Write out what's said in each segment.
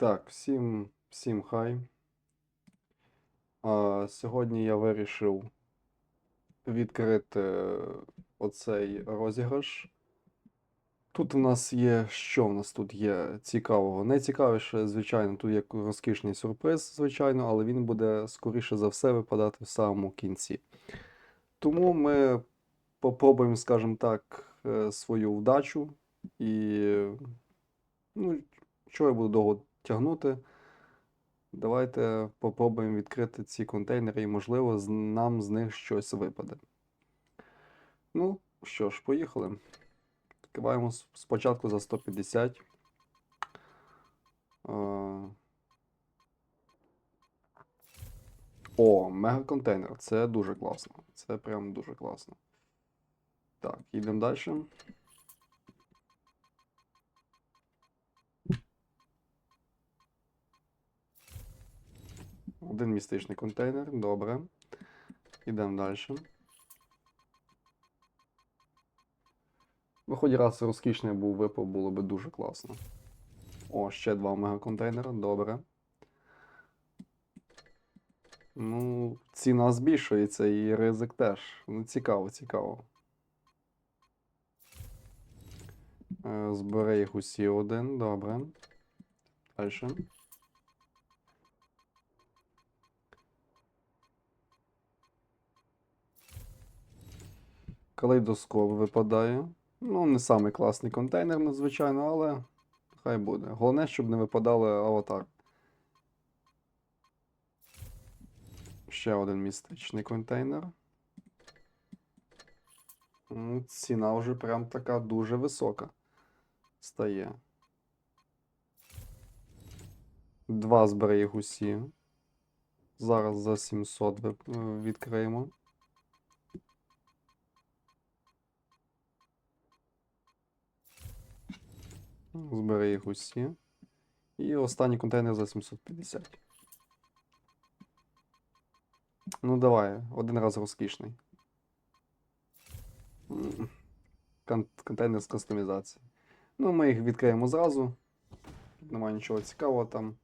Так, всім, всім хай. А, сьогодні я вирішив відкрити оцей розіграш. Тут у нас є. Що в нас тут є цікавого? Найцікавіше, звичайно, тут є розкішний сюрприз, звичайно, але він буде скоріше за все випадати в самому кінці. Тому ми попробуємо, скажімо так, е, свою вдачу. І ну, що я буду довго тягнути? Давайте попробуємо відкрити ці контейнери і, можливо, нам з них щось випаде. Ну, що ж, поїхали. Відкриваємо спочатку за 150. Е, О, мегаконтейнер. Це дуже класно. Це прям дуже класно. Так, їдемо далі. Один містичний контейнер. Добре. Йдемо далі. Хоч раз розкішний був випав, було би дуже класно. О, ще два мегаконтейнера. Добре. Ну, ціна збільшується і ризик теж. Ну, цікаво, цікаво. Е, Збери їх усі один, добре. Далі. Калейдоскоп випадає. Ну, не самий класний контейнер, надзвичайно, але хай буде. Головне, щоб не випадали аватар. Ще один містичний контейнер. Ціна вже прям така дуже висока стає. Два збери їх усі. Зараз за 700 е, відкриємо. Збери їх усі. І останній контейнер за 750. Ну, давай, один раз розкішний. Кон- Контейнер з кастомізації. Ну, ми їх відкриємо зразу. Немає нічого цікавого там.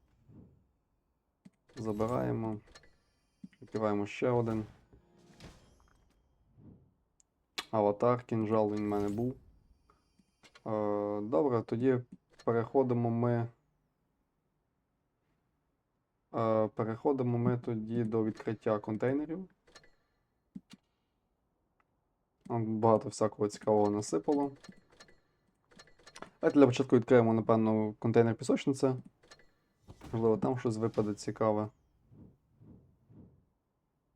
Забираємо. Відкриваємо ще один. Аватар, кінжал, він в мене був. Е, Добре, тоді переходимо ми. Е, Переходимо ми тоді до відкриття контейнерів. Багато всякого цікавого насипало. Давайте для початку відкриємо, напевно, контейнер пісочниця. Можливо, там щось випаде цікаве.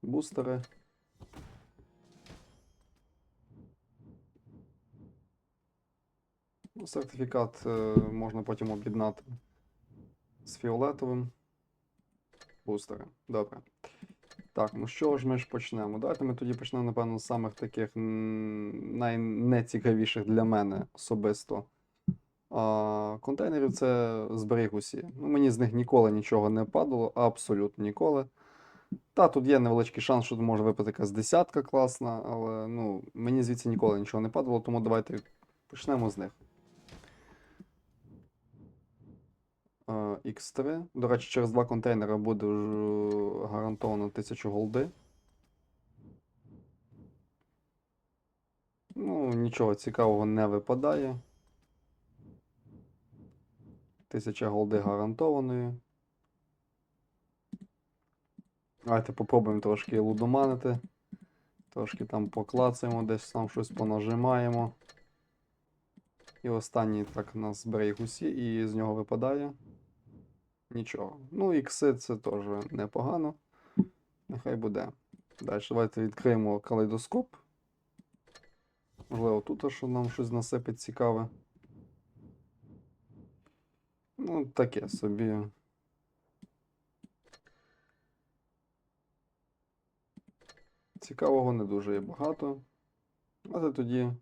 Бустери. Ну, Сертифікат е, можна потім об'єднати з фіолетовим. Бустери. Добре. Так, ну що ж ми ж почнемо? Давайте ми тоді почнемо, напевно, з самих таких найнецікавіших для мене особисто. А, контейнерів це зберіг усі. Ну, мені з них ніколи нічого не падало, абсолютно ніколи. Та, тут є невеличкий шанс, що може випадати якась десятка класна, але ну, мені звідси ніколи нічого не падало, тому давайте почнемо з них. X3. До речі, через два контейнери буде гарантовано 1000 голди. Ну, нічого цікавого не випадає. 1000 голди гарантованої. Давайте попробуємо трошки лудоманити. Трошки там поклацаємо, десь там щось понажимаємо. І останній так у нас зберег усі, і з нього випадає. Нічого. Ну, ікси це теж непогано. Нехай буде. Далі давайте відкриємо калейдоскоп. Можливо, тут що нам щось насипить цікаве. Ну, таке собі. Цікавого не дуже є багато. Але тоді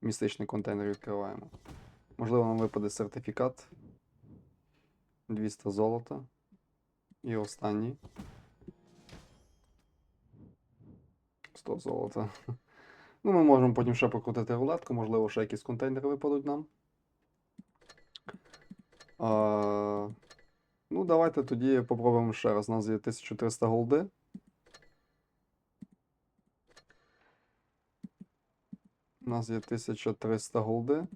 містичний контейнер відкриваємо. Можливо, нам випаде сертифікат. 200 золота. І останній. 100 золота. Ну, ми можемо потім ще покрутити рулетку, можливо, ще якісь контейнери випадуть нам. А, ну, давайте тоді попробуємо ще раз. У нас є 1300 голди. У нас є 1300 голди.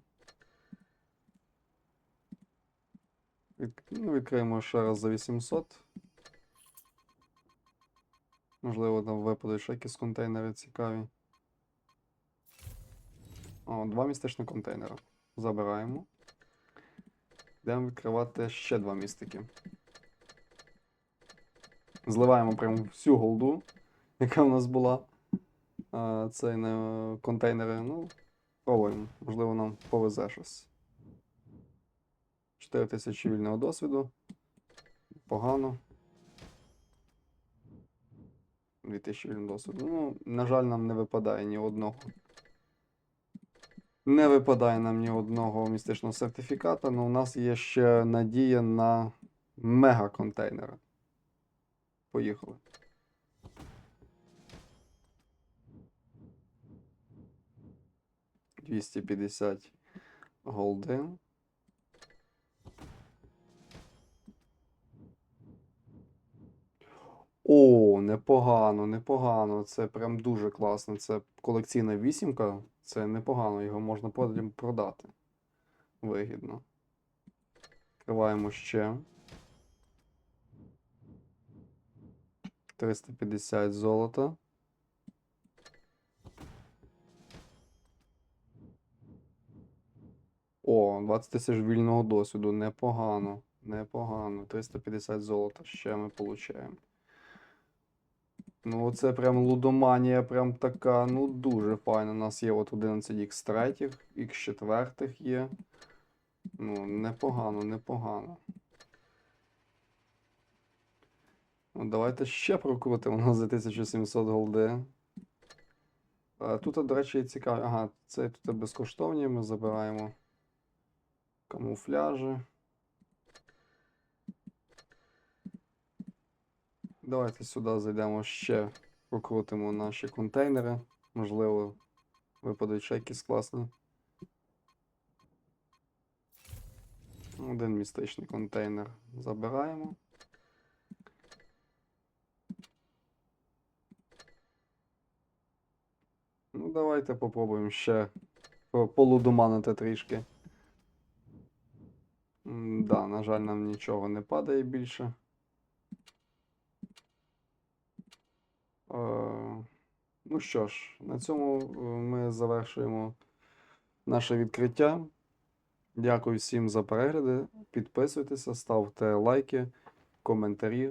Ну, відкриємо ще раз за 800. Можливо, там випадуть ще якісь контейнери цікаві. О, два містичні контейнери. Забираємо. Йдемо відкривати ще два містики. Зливаємо прямо всю голду, яка в нас була. А, цей не контейнери. Ну, пробуємо. Можливо, нам повезе щось. 4000 вільного досвіду. Погано. 2000 вільного досвіду. Ну, на жаль, нам не випадає ні одного. Не випадає нам ні одного містичного сертифіката, але у нас є ще надія на мега-контейнери. Поїхали. Двісті п'ятдесят голди. О, непогано, непогано. Це прям дуже класно. Це колекційна вісімка. Це непогано, його можна потім продати. Вигідно. Відкриваємо ще. 350 золота. О, 20 тисяч вільного досвіду. Непогано. Непогано. 350 золота ще ми получаємо. Ну, це прям лудоманія, прям така, ну, дуже файна. У нас є от 11 X3, X4 є. Ну, непогано, непогано. Ну, давайте ще прокрутимо. Нас за 1700 голди. А, Тут, до речі, цікаво. Ага, це тут безкоштовні, ми забираємо камуфляжі. Давайте сюди зайдемо ще, прокрутимо наші контейнери. Можливо, випадуть ще якісь класні. Один містичний контейнер забираємо. Ну, давайте попробуємо ще полудуманити трішки. Да, на жаль, нам нічого не падає більше. Ну що ж, на цьому е, ми завершуємо наше відкриття. Дякую всім за перегляди. Підписуйтеся, ставте лайки, коментарі.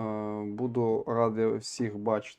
Е, Буду радий всіх бачити